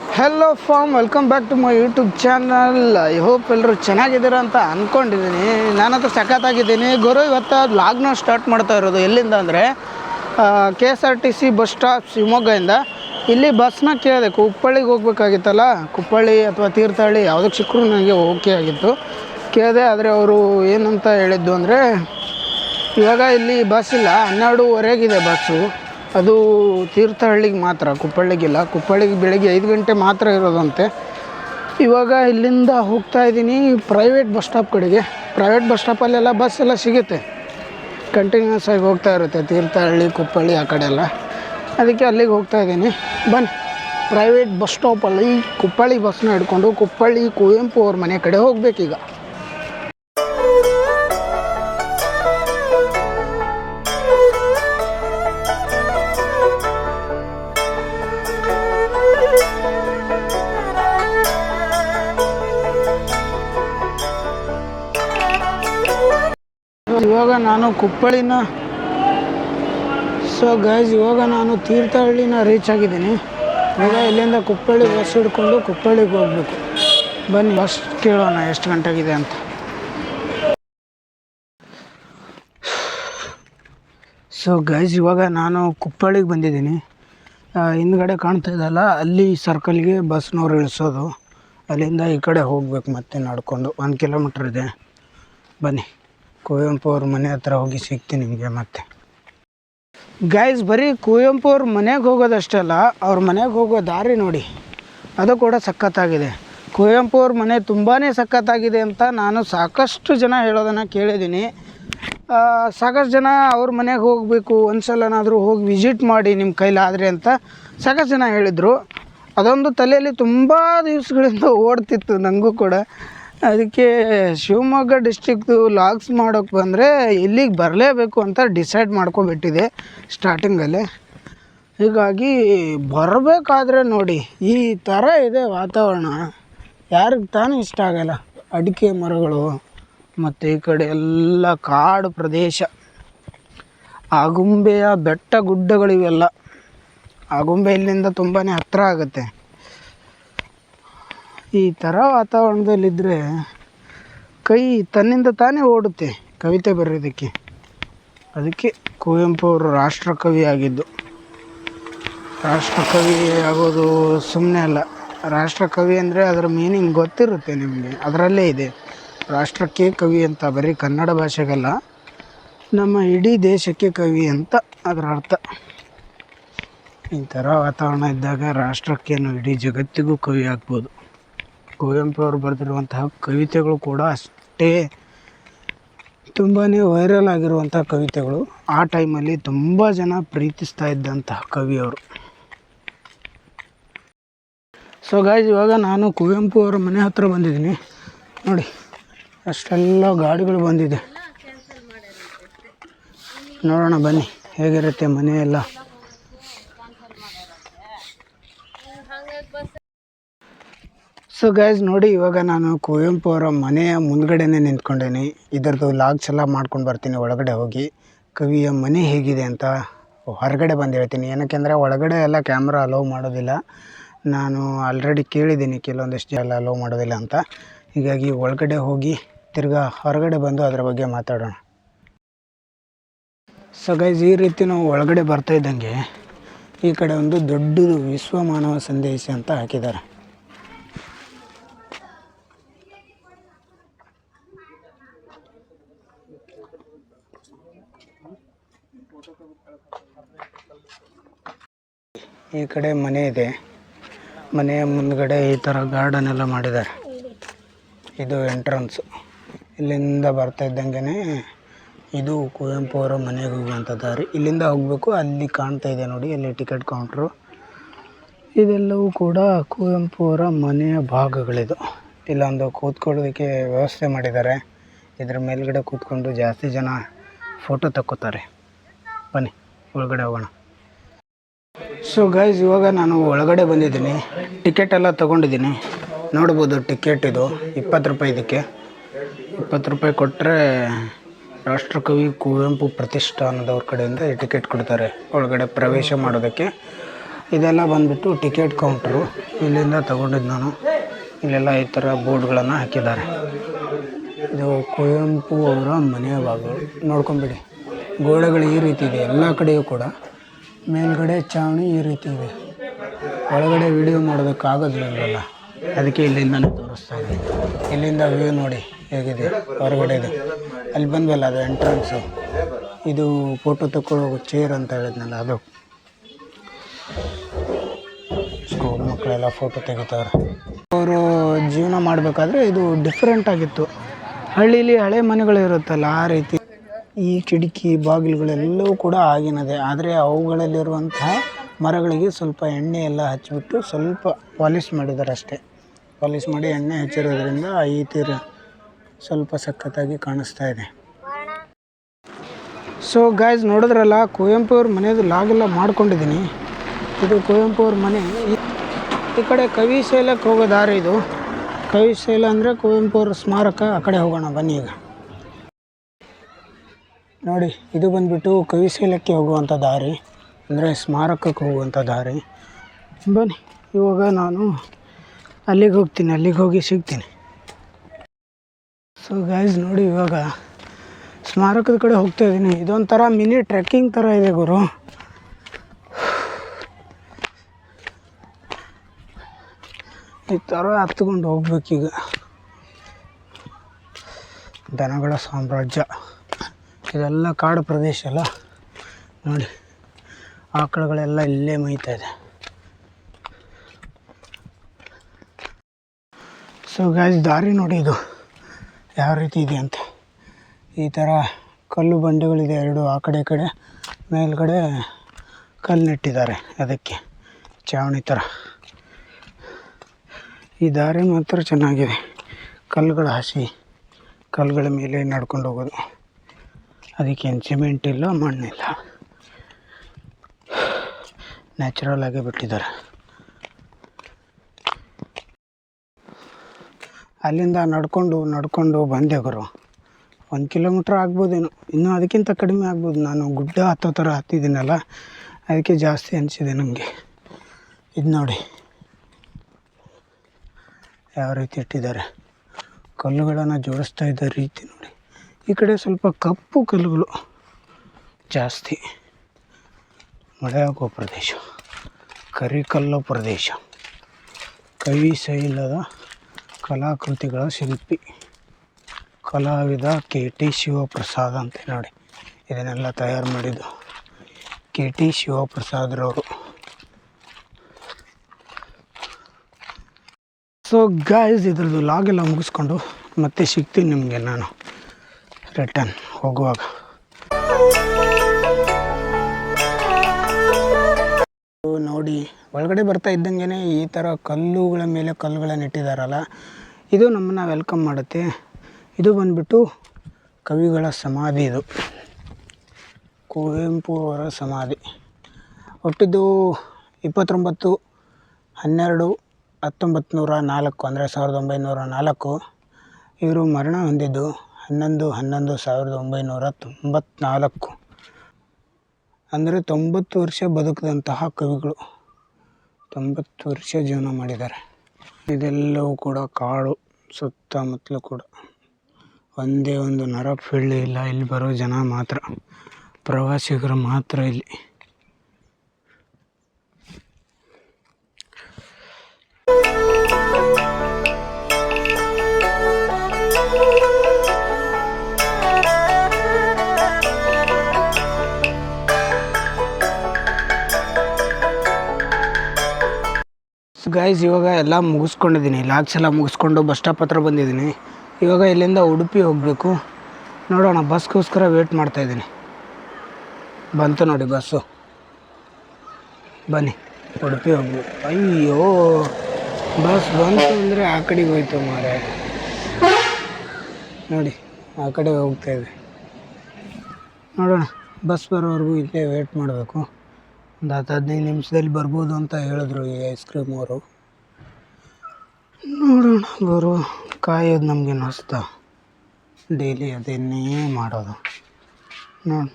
Hello fam welcome back to my YouTube channel I hope ಎಲ್ಲರೂ ಚೆನ್ನಾಗಿದ್ದೀರಾ ಅಂತ ಅಂದ್ಕೊಂಡಿದ್ದೀನಿ ನಾನಂತೂ ಸಖತ್ತಾಗಿದ್ದೀನಿ. ಗುರು, ಇವತ್ತು ಲಾಗ್ನ ಸ್ಟಾರ್ಟ್ ಮಾಡ್ತಾ ಇರೋದು ಎಲ್ಲಿಂದ ಅಂದರೆ K S R T C bus stop ಶಿವಮೊಗ್ಗದಿಂದ. ಇಲ್ಲಿ ಬಸ್ನ ಕೇಳಿದೆ. ಕುಪ್ಪಳ್ಳಿಗೆ ಹೋಗ್ಬೇಕಾಗಿತ್ತಲ್ಲ? ಕುಪ್ಪಳ್ಳಿ ಅಥವಾ ತೀರ್ಥಹಳ್ಳಿ ಯಾವುದಕ್ಕೆ ಸಿಕ್ಕರೂ ನನಗೆ ಓಕೆ ಆಗಿತ್ತು. ಕೇಳಿದೆ, ಆದರೆ ಅವರು ಏನಂತ ಹೇಳಿದ್ದು ಅಂದರೆ, ಇವಾಗ ಇಲ್ಲಿ ಬಸ್ ಇಲ್ಲ. ಹನ್ನೆರಡೂವರೆಗಿದೆ ಬಸ್ಸು ಅದು ತೀರ್ಥಹಳ್ಳಿಗೆ ಮಾತ್ರ, ಕುಪ್ಪಳ್ಳಿಗಿಲ್ಲ. ಕುಪ್ಪಳ್ಳಿಗೆ ಬೆಳಗ್ಗೆ ಐದು ಗಂಟೆ ಮಾತ್ರ ಇರೋದಂತೆ. ಇವಾಗ ಇಲ್ಲಿಂದ ಹೋಗ್ತಾ ಇದ್ದೀನಿ ಪ್ರೈವೇಟ್ ಬಸ್ ಸ್ಟಾಪ್ ಕಡೆಗೆ. ಪ್ರೈವೇಟ್ ಬಸ್ ಸ್ಟಾಪಲ್ಲೆಲ್ಲ ಬಸ್ ಎಲ್ಲ ಸಿಗುತ್ತೆ. ಕಂಟಿನ್ಯೂಸ್ ಆಗಿ ಹೋಗ್ತಾ ಇರುತ್ತೆ ತೀರ್ಥಹಳ್ಳಿ, ಕುಪ್ಪಳ್ಳಿ ಆ ಕಡೆ ಎಲ್ಲ. ಅದಕ್ಕೆ ಅಲ್ಲಿಗೆ ಹೋಗ್ತಾ ಇದ್ದೀನಿ. ಬನ್ನಿ. ಪ್ರೈವೇಟ್ ಬಸ್ ಸ್ಟಾಪಲ್ಲಿ ಕುಪ್ಪಳ್ಳಿ ಬಸ್ನ ಹಿಡ್ಕೊಂಡು ಕುಪ್ಪಳ್ಳಿ, ಕುವೆಂಪು ಅವ್ರ ಮನೆ ಕಡೆ ಹೋಗ್ಬೇಕೀಗ. ಇವಾಗ ನಾನು ಕುಪ್ಪಳಿನ. ಸೊ ಗೈಸ್ ಇವಾಗ ನಾನು ತೀರ್ಥಹಳ್ಳಿನ ರೀಚ್ ಆಗಿದ್ದೀನಿ. ಈಗ ಇಲ್ಲಿಂದ ಕುಪ್ಪಳ್ಳಿ ಬಸ್ ಹಿಡ್ಕೊಂಡು ಕುಪ್ಪಳ್ಳಿಗೆ ಹೋಗ್ಬೇಕು. ಬನ್ನಿ ಬಸ್ ಕೇಳೋಣ ಎಷ್ಟು ಗಂಟೆಗಿದೆ ಅಂತ. ಸೊ ಗೈಸ್ ಇವಾಗ ನಾನು ಕುಪ್ಪಳ್ಳಿಗೆ ಬಂದಿದ್ದೀನಿ. ಹಿಂದ್ಗಡೆ ಕಾಣ್ತಾ ಇದ್ದಲ್ಲ ಅಲ್ಲಿ ಸರ್ಕಲ್ಗೆ ಬಸ್ನವ್ರು ಇಳಿಸೋದು. ಅಲ್ಲಿಂದ ಈ ಕಡೆ ಹೋಗ್ಬೇಕು ಮತ್ತೆ ನಡ್ಕೊಂಡು. ಒಂದು ಕಿಲೋಮೀಟ್ರ್ ಇದೆ. ಬನ್ನಿ. ಕುವೆಂಪು ಅವ್ರ ಮನೆ ಹತ್ರ ಹೋಗಿ ಸಿಗ್ತೀನಿ ನಿಮಗೆ ಮತ್ತೆ. ಗೈಸ್ ಬರೀ ಕುವೆಂಪು ಅವ್ರ ಮನೆಗೆ ಹೋಗೋದಷ್ಟೇ ಅಲ್ಲ ಅವ್ರ ಮನೆಗೆ ಹೋಗೋ ದಾರಿ ನೋಡಿ. ಅದು ಕೂಡ ಸಖತ್ತಾಗಿದೆ. ಕುವೆಂಪು ಅವ್ರ ಮನೆ ತುಂಬಾ ಸಖತ್ತಾಗಿದೆ ಅಂತ ನಾನು ಸಾಕಷ್ಟು ಜನ ಹೇಳೋದನ್ನು ಕೇಳಿದ್ದೀನಿ. ಸಾಕಷ್ಟು ಜನ ಅವ್ರ ಮನೆಗೆ ಹೋಗಬೇಕು, ಒಂದ್ಸಲನಾದರೂ ಹೋಗಿ ವಿಸಿಟ್ ಮಾಡಿ ನಿಮ್ಮ ಕೈಲಾದರೆ ಅಂತ ಸಾಕಷ್ಟು ಜನ ಹೇಳಿದರು. ಅದೊಂದು ತಲೆಯಲ್ಲಿ ತುಂಬ ದಿವಸಗಳಿಂದ ಓಡ್ತಿತ್ತು ನನಗೂ ಕೂಡ. ಅದಕ್ಕೆ ಶಿವಮೊಗ್ಗ ಡಿಸ್ಟಿಕ್ದು ಲಾಗ್ಸ್ ಮಾಡೋಕೆ ಬಂದರೆ ಇಲ್ಲಿಗೆ ಬರಲೇಬೇಕು ಅಂತ ಡಿಸೈಡ್ ಮಾಡ್ಕೊಬಿಟ್ಟಿದೆ ಸ್ಟಾರ್ಟಿಂಗಲ್ಲೇ ಹೀಗಾಗಿ ಬರಬೇಕಾದ್ರೆ ನೋಡಿ, ಈ ಥರ ಇದೆ ವಾತಾವರಣ. ಯಾರಿಗೆ ತಾನೇ ಇಷ್ಟ ಆಗಲ್ಲ. ಅಡಿಕೆ ಮರಗಳು ಮತ್ತು ಈ ಕಡೆ ಎಲ್ಲ ಕಾಡು ಪ್ರದೇಶ. ಆಗುಂಬೆಯ ಬೆಟ್ಟ ಗುಡ್ಡಗಳಿವೆಲ್ಲ. ಆಗುಂಬೆ ಇಲ್ಲಿಂದ ತುಂಬಾ ಹತ್ತಿರ ಆಗುತ್ತೆ. ಈ ಥರ ವಾತಾವರಣದಲ್ಲಿದ್ದರೆ ಕೈ ತನ್ನಿಂದ ತಾನೇ ಓಡುತ್ತೆ ಕವಿತೆ ಬರೆಯೋದಕ್ಕೆ. ಅದಕ್ಕೆ ಕುವೆಂಪು ಅವರು ರಾಷ್ಟ್ರಕವಿ ಆಗಿದ್ದು. ರಾಷ್ಟ್ರಕವಿ ಆಗೋದು ಸುಮ್ಮನೆ ಅಲ್ಲ. ರಾಷ್ಟ್ರಕವಿ ಅಂದರೆ ಅದರ ಮೀನಿಂಗ್ ಗೊತ್ತಿರುತ್ತೆ ನಿಮಗೆ. ಅದರಲ್ಲೇ ಇದೆ. ರಾಷ್ಟ್ರಕ್ಕೆ ಕವಿ ಅಂತ ಬರೀ ಕನ್ನಡ ಭಾಷೆಗಲ್ಲ, ನಮ್ಮ ಇಡೀ ದೇಶಕ್ಕೆ ಕವಿ ಅಂತ ಅದರ ಅರ್ಥ. ಈ ಥರ ವಾತಾವರಣ ಇದ್ದಾಗ ರಾಷ್ಟ್ರಕ್ಕೇನು ಇಡೀ ಜಗತ್ತಿಗೂ ಕವಿ ಆಗ್ಬೋದು. ಕುವೆಂಪು ಅವರು ಬರೆದಿರುವಂತಹ ಕವಿತೆಗಳು ಕೂಡ ಅಷ್ಟೇ ತುಂಬಾ ವೈರಲ್ ಆಗಿರುವಂಥ ಕವಿತೆಗಳು. ಆ ಟೈಮಲ್ಲಿ ತುಂಬ ಜನ ಪ್ರೀತಿಸ್ತಾ ಇದ್ದಂತಹ ಕವಿಯವರು. ಸೊ ಗಾಯ್ಸ್ ಇವಾಗ ನಾನು ಕುವೆಂಪು ಅವರ ಮನೆ ಹತ್ರ ಬಂದಿದ್ದೀನಿ. ನೋಡಿ, ಅಷ್ಟೆಲ್ಲ ಗಾಡಿಗಳು ಬಂದಿದೆ. ನೋಡೋಣ ಬನ್ನಿ, ಹೇಗಿರುತ್ತೆ ಮನೆ ಸೊ ಗೈಸ್ ನೋಡಿ ಇವಾಗ ನಾನು ಕುವೆಂಪು ಅವರ ಮನೆಯ ಮುಂದ್ಗಡೆನೇ ನಿಂತ್ಕೊಂಡೇನಿ. ಇದರದು ಲಾಗ್ಸ್ ಎಲ್ಲ ಮಾಡ್ಕೊಂಡು ಬರ್ತೀನಿ, ಒಳಗಡೆ ಹೋಗಿ. ಕವಿಯ ಮನೆ ಹೇಗಿದೆ ಅಂತ ಹೊರಗಡೆ ಬಂದು ಹೇಳ್ತೀನಿ. ಏನಕ್ಕೆ ಅಂದರೆ ಒಳಗಡೆ ಎಲ್ಲ ಕ್ಯಾಮ್ರಾ ಅಲೋವ್ ಮಾಡೋದಿಲ್ಲ. ನಾನು ಆಲ್ರೆಡಿ ಕೇಳಿದ್ದೀನಿ, ಕೆಲವೊಂದಿಷ್ಟು ಜನ ಅಲೋವ್ ಮಾಡೋದಿಲ್ಲ ಅಂತ. ಹೀಗಾಗಿ ಒಳಗಡೆ ಹೋಗಿ, ತಿರ್ಗಾ ಹೊರಗಡೆ ಬಂದು ಅದರ ಬಗ್ಗೆ ಮಾತಾಡೋಣ. ಸೊ ಗೈಸ್ ಈ ರೀತಿ ನಾವು ಒಳಗಡೆ ಬರ್ತಾ ಇದ್ದಂಗೆ ಈ ಕಡೆ ಒಂದು ದೊಡ್ಡದು ವಿಶ್ವ ಮಾನವ ಸಂದೇಶ ಅಂತ ಹಾಕಿದ್ದಾರೆ. ಈ ಕಡೆ ಮನೆ ಇದೆ. ಮನೆಯ ಮುಂದ್ಗಡೆ ಈ ಥರ ಗಾರ್ಡನ್ ಎಲ್ಲ ಮಾಡಿದ್ದಾರೆ. ಇದು ಎಂಟ್ರನ್ಸು ಇಲ್ಲಿಂದ ಬರ್ತಾ ಇದ್ದಂಗೆ ಇದು ಕುವೆಂಪು ಅವರ ಮನೆಗೆ ಹೋಗುವಂಥ ದಾರಿ. ಇಲ್ಲಿಂದ ಹೋಗಬೇಕು, ಅಲ್ಲಿ ಕಾಣ್ತಾ ಇದೆ ನೋಡಿ, ಅಲ್ಲಿ ಟಿಕೆಟ್ ಕೌಂಟ್ರು ಇದೆಲ್ಲವೂ ಕೂಡ ಕುವೆಂಪು ಅವರ ಮನೆಯ ಭಾಗಗಳಿದು. ಇಲ್ಲೊಂದು ಕೂತ್ಕೊಳ್ಳೋದಕ್ಕೆ ವ್ಯವಸ್ಥೆ ಮಾಡಿದ್ದಾರೆ. ಇದರ ಮೇಲ್ಗಡೆ ಕೂತ್ಕೊಂಡು ಜಾಸ್ತಿ ಜನ ಫೋಟೋ ತಕ್ಕೋತಾರೆ. ಬನ್ನಿ, ಒಳಗಡೆ ಹೋಗೋಣ. ಸೊ ಗೈಸ್ ಇವಾಗ ನಾನು ಒಳಗಡೆ ಬಂದಿದ್ದೀನಿ. ಟಿಕೆಟ್ ಎಲ್ಲ ತೊಗೊಂಡಿದ್ದೀನಿ. ನೋಡ್ಬೋದು ಟಿಕೆಟ್ ಇದು, ಇಪ್ಪತ್ತು ರೂಪಾಯಿ ಇದಕ್ಕೆ. ಇಪ್ಪತ್ತು ರೂಪಾಯಿ ಕೊಟ್ಟರೆ ರಾಷ್ಟ್ರಕವಿ ಕುವೆಂಪು ಪ್ರತಿಷ್ಠಾನದವ್ರ ಕಡೆಯಿಂದ ಈ ಟಿಕೆಟ್ ಕೊಡ್ತಾರೆ. ಒಳಗಡೆ ಪ್ರವೇಶ ಮಾಡೋದಕ್ಕೆ. ಇದೆಲ್ಲ ಬಂದುಬಿಟ್ಟು ಟಿಕೆಟ್ ಕೌಂಟ್ರು ಇಲ್ಲಿಂದ ತೊಗೊಂಡಿದ್ದು ನಾನು. ಇಲ್ಲೆಲ್ಲ ಈ ಥರ ಬೋರ್ಡ್ಗಳನ್ನು ಹಾಕಿದ್ದಾರೆ. ಇದು ಕುವೆಂಪು ಅವರ ಮನೆಯ ಬಾಗಿಲು ನೋಡ್ಕೊಂಬಿಡಿ. ಗೋಡೆಗಳು ಈ ರೀತಿ ಇದೆ, ಎಲ್ಲ ಕಡೆಯೂ ಕೂಡ. ಮೇಲ್ಗಡೆ ಚಾವಣಿ ಈ ರೀತಿ ಇದೆ. ಒಳಗಡೆ ವಿಡಿಯೋ ಮಾಡೋದಕ್ಕಾಗೋದಿಲ್ಲ ಅದಕ್ಕೆ ಇಲ್ಲಿಂದನೇ ತೋರಿಸ್ತಾ ಇದ್ದೀನಿ. ಇಲ್ಲಿಂದ ವ್ಯೂ ನೋಡಿ ಹೇಗಿದೆ, ಹೊರಗಡೆ ಇದೆ. ಅಲ್ಲಿ ಬಂದ್ವಲ್ಲ, ಅದು ಎಂಟ್ರೆನ್ಸು ಇದು ಫೋಟೋ ತಗೊಳ್ಳೋ ಚೇರ್ ಅಂತ ಹೇಳಿದ್ನಲ್ಲ, ಅದು. ಸ್ಕೂಲ್ ಮಕ್ಕಳೆಲ್ಲ ಫೋಟೋ ತೆಗಿತಾರೆ. ಅವರು ಜೀವನ ಮಾಡಬೇಕಾದ್ರೆ ಇದು ಡಿಫ್ರೆಂಟ್ ಆಗಿತ್ತು. ಹಳ್ಳೀಲಿ ಹಳೆ ಮನೆಗಳು ಇರುತ್ತಲ್ಲ ಆ ರೀತಿ ಈ ಕಿಟಕಿ ಬಾಗಿಲುಗಳೆಲ್ಲವೂ ಕೂಡ ಆಗಿನದೆ. ಆದರೆ ಅವುಗಳಲ್ಲಿರುವಂತಹ ಮರಗಳಿಗೆ ಸ್ವಲ್ಪ ಎಣ್ಣೆ ಎಲ್ಲ ಹಚ್ಚಿಬಿಟ್ಟು ಸ್ವಲ್ಪ ಪಾಲಿಶ್ ಮಾಡಿದ್ದಾರೆ ಅಷ್ಟೇ ಪಾಲಿಶ್ ಮಾಡಿ ಎಣ್ಣೆ ಹಚ್ಚಿರೋದ್ರಿಂದ ಈ ತೀರ ಸ್ವಲ್ಪ ಸಖತ್ತಾಗಿ ಕಾಣಿಸ್ತಾ ಇದೆ. ಸೊ ಗಾಯ್ಸ್ ನೋಡಿದ್ರಲ್ಲ ಕುವೆಂಪು ಅವ್ರ ಮನೆಯದು ಲಾಗೆಲ್ಲ ಮಾಡ್ಕೊಂಡಿದ್ದೀನಿ. ಇದು ಕುವೆಂಪು ಅವ್ರ ಮನೆ. ಈ- ಕಡೆ ಕವಿಶೈಲಕ್ಕೆ ಹೋಗೋ ದಾರಿ ಇದು. ಕವಿಶೈಲ ಅಂದರೆ ಕುವೆಂಪು ಅವ್ರ ಸ್ಮಾರಕ ಆ ಕಡೆ ಹೋಗೋಣ ಬನ್ನಿ ಈಗ. ನೋಡಿ, ಇದು ಬಂದುಬಿಟ್ಟು ಕವಿಶೀಲಕ್ಕೆ ಹೋಗುವಂಥ ದಾರಿ, ಅಂದರೆ ಸ್ಮಾರಕಕ್ಕೆ ಹೋಗುವಂಥ ದಾರಿ. ಬನ್ನಿ, ಇವಾಗ ನಾನು ಅಲ್ಲಿಗೆ ಹೋಗ್ತೀನಿ, ಅಲ್ಲಿಗೆ ಹೋಗಿ ಸಿಗ್ತೀನಿ. ಸೊ ಗೈಸ್ ನೋಡಿ ಇವಾಗ ಸ್ಮಾರಕದ ಕಡೆ ಹೋಗ್ತಾ ಇದ್ದೀನಿ. ಇದೊಂಥರ ಮಿನಿ ಟ್ರೆಕ್ಕಿಂಗ್ ಥರ ಇದೆ ಗುರು. ಈ ಥರ ಹತ್ಕೊಂಡು ಹೋಗ್ಬೇಕೀಗ. ದನಗಳ ಸಾಮ್ರಾಜ್ಯ. ಇದೆಲ್ಲ ಕಾಡು ಪ್ರದೇಶ ಅಲ್ಲ? ನೋಡಿ, ಆಕಳುಗಳೆಲ್ಲ ಇಲ್ಲೇ ಮೇಯ್ತಾ ಇದೆ. ಸೊ ಗಾಯ್ಸ್ ದಾರಿ ನೋಡಿ ಇದು. ಯಾವ ರೀತಿ ಇದೆ ಅಂತ. ಈ ಥರ ಕಲ್ಲು ಬಂಡೆಗಳಿದೆ ಎರಡು, ಆ ಕಡೆ ಕಡೆ. ಮೇಲ್ಗಡೆ ಕಲ್ಲು ನೆಟ್ಟಿದ್ದಾರೆ ಅದಕ್ಕೆ. ಚಾವಣಿ ಥರ ಈ ದಾರಿ ಮಾತ್ರ ಚೆನ್ನಾಗಿದೆ. ಕಲ್ಲುಗಳ ಹಸಿ, ಕಲ್ಲುಗಳ ಮೇಲೆ ನಡ್ಕೊಂಡು ಹೋಗೋದು. ಅದಕ್ಕೇನು ಸಿಮೆಂಟ್ ಇಲ್ಲ, ಮಣ್ಣಿಲ್ಲ. ನ್ಯಾಚುರಲ್ ಆಗಿ ಬಿಟ್ಟಿದ್ದಾರೆ. ಅಲ್ಲಿಂದ ನಡ್ಕೊಂಡು ನಡ್ಕೊಂಡು ಬಂದೆ ಗುರು. ಒಂದು ಕಿಲೋಮೀಟ್ರ್ ಆಗ್ಬೋದೇನು. ಇನ್ನೂ ಅದಕ್ಕಿಂತ ಕಡಿಮೆ ಆಗ್ಬೋದು. ನಾನು ಗುಡ್ಡ ಹತ್ತೋ ಥರ ಹತ್ತಿದ್ದೀನಲ್ಲ, ಅದಕ್ಕೆ ಜಾಸ್ತಿ ಅನಿಸಿದೆ ನನಗೆ ಇದು ನೋಡಿ. ಯಾವ ರೀತಿ ಇಟ್ಟಿದ್ದಾರೆ. ಕಲ್ಲುಗಳನ್ನು ಜೋಡಿಸ್ತಾ ಇದ್ದ ರೀತಿ ನೋಡಿ. ಈ ಕಡೆ ಸ್ವಲ್ಪ ಕಪ್ಪು ಕಲ್ಲುಗಳು ಜಾಸ್ತಿ. ಮಳೆಯಾಗುವ ಪ್ರದೇಶ. ಕರಿಕಲ್ಲು ಪ್ರದೇಶ. ಕವಿ ಶೈಲದ ಕಲಾಕೃತಿಗಳ ಶಿಲ್ಪಿ. ಕಲಾವಿದ ಕೆ ಟಿ ಶಿವಪ್ರಸಾದ್ ಅಂತ ನೋಡಿ. ಇದನ್ನೆಲ್ಲ ತಯಾರು ಮಾಡಿದ್ದು ಕೆ ಟಿ ಶಿವಪ್ರಸಾದ್ರವರು. ಸೊ ಗಾಯ್ಸ್ ಇದ್ರದ್ದು ಲಾಗೆಲ್ಲ ಮುಗಿಸ್ಕೊಂಡು ಮತ್ತೆ ಸಿಗ್ತೀನಿ ನಿಮಗೆ ನಾನು. ರಿಟರ್ನ್ ಹೋಗುವಾಗ. ನೋಡಿ, ಒಳಗಡೆ ಬರ್ತಾ ಇದ್ದಂಗೆ ಈ ಥರ ಕಲ್ಲುಗಳ ಮೇಲೆ ಕಲ್ಲುಗಳನ್ನು ಇಟ್ಟಿದ್ದಾರಲ್ಲ ಇದು ನಮ್ಮನ್ನು ವೆಲ್ಕಮ್ ಮಾಡುತ್ತೆ. ಇದು ಬಂದ್ಬಿಟ್ಟು ಕವಿಗಳ ಸಮಾಧಿ ಇದು. ಕುವೆಂಪು ಅವರ ಸಮಾಧಿ. ಹುಟ್ಟಿದ್ದು ಇಪ್ಪತ್ತೊಂಬತ್ತು ಹನ್ನೆರಡು ಹತ್ತೊಂಬತ್ತು ನೂರ ನಾಲ್ಕು, ಅಂದರೆ ಸಾವಿರದ ಒಂಬೈನೂರ ನಾಲ್ಕು. ಇವರು ಮರಣ ಹೊಂದಿದ್ದು ಹನ್ನೊಂದು ಹನ್ನೊಂದು ಸಾವಿರದ ಒಂಬೈನೂರ ತೊಂಬತ್ನಾಲ್ಕು. ಅಂದರೆ ತೊಂಬತ್ತು ವರ್ಷ ಬದುಕಿದಂತಹ ಕವಿಗಳು. ತೊಂಬತ್ತು ವರ್ಷ ಜೀವನ ಮಾಡಿದ್ದಾರೆ. ಇದೆಲ್ಲವೂ ಕೂಡ ಕಾಡು, ಸುತ್ತಮುತ್ತಲೂ ಕೂಡ. ಒಂದೇ ಒಂದು ನರ ಫೀಲ್ಡ್ ಇಲ್ಲ, ಇಲ್ಲಿ ಬರೋ ಜನ ಮಾತ್ರ. ಪ್ರವಾಸಿಗರು ಮಾತ್ರ ಇಲ್ಲಿ. ಗೈಸ್ ಇವಾಗ ಎಲ್ಲ ಮುಗಿಸ್ಕೊಂಡಿದ್ದೀನಿ. ಲಾಕ್ಸ್ ಎಲ್ಲ ಮುಗಿಸ್ಕೊಂಡು ಬಸ್ ಸ್ಟಾಪ್ ಹತ್ರ ಬಂದಿದ್ದೀನಿ. ಇವಾಗ ಇಲ್ಲಿಂದ ಉಡುಪಿ ಹೋಗಬೇಕು. ನೋಡೋಣ ಬಸ್ಗೋಸ್ಕರ ವೇಟ್ ಮಾಡ್ತಾಯಿದ್ದೀನಿ ಬಂತು ನೋಡಿ ಬಸ್ಸು ಬನ್ನಿ, ಉಡುಪಿ ಹೋಗ್ಬೇಕು. ಅಯ್ಯೋ ಬಸ್ ಬಂತು ಅಂದರೆ ಆ ಕಡೆಗೆ ಹೋಯ್ತು ಮಾರೆ ನೋಡಿ, ಆ ಕಡೆ ಹೋಗ್ತಾಯಿದೆ ನೋಡೋಣ ಬಸ್ ಬರೋವರೆಗೂ ಇಲ್ಲೇ ವೇಟ್ ಮಾಡಬೇಕು. ಒಂದು ಹತ್ತು ಹದಿನೈದು ನಿಮಿಷದಲ್ಲಿ ಬರ್ಬೋದು ಅಂತ ಹೇಳಿದ್ರು ಈ ಐಸ್ ಕ್ರೀಮ್ ಅವರು. ನೋಡೋಣ ಬರೋ ಕಾಯೋದು ನಮಗೇನು ಹೊಸ್ತಾ ಡೈಲಿ ಅದನ್ನೇ ಮಾಡೋದು. ನೋಡಿ.